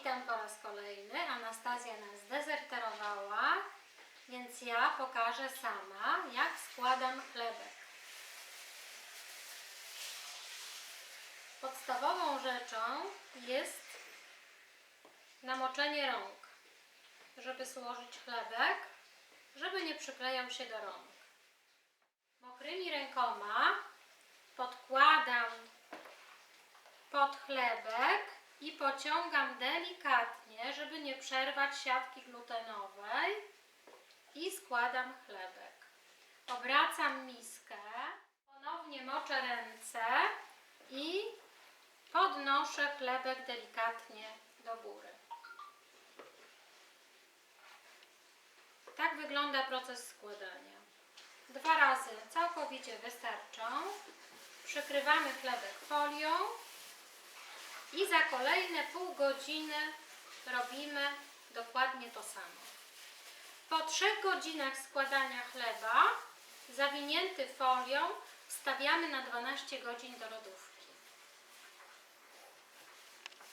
witam po raz kolejny. Anastazja nas zdezerterowała, więc ja pokażę sama, jak składam chlebek. Podstawową rzeczą jest namoczenie rąk, żeby złożyć chlebek, żeby nie przyklejał się do rąk. Mokrymi rękoma podkładam pod chlebek i pociągam delikatnie, żeby nie przerwać siatki glutenowej i składam chlebek. Obracam miskę, ponownie moczę ręce i podnoszę chlebek delikatnie do góry. Tak wygląda proces składania. Dwa razy całkowicie wystarczą. Przykrywamy chlebek folią i za kolejne pół godziny robimy dokładnie to samo. Po trzech godzinach składania chleba, zawinięty folią, wstawiamy na 12 godzin do lodówki.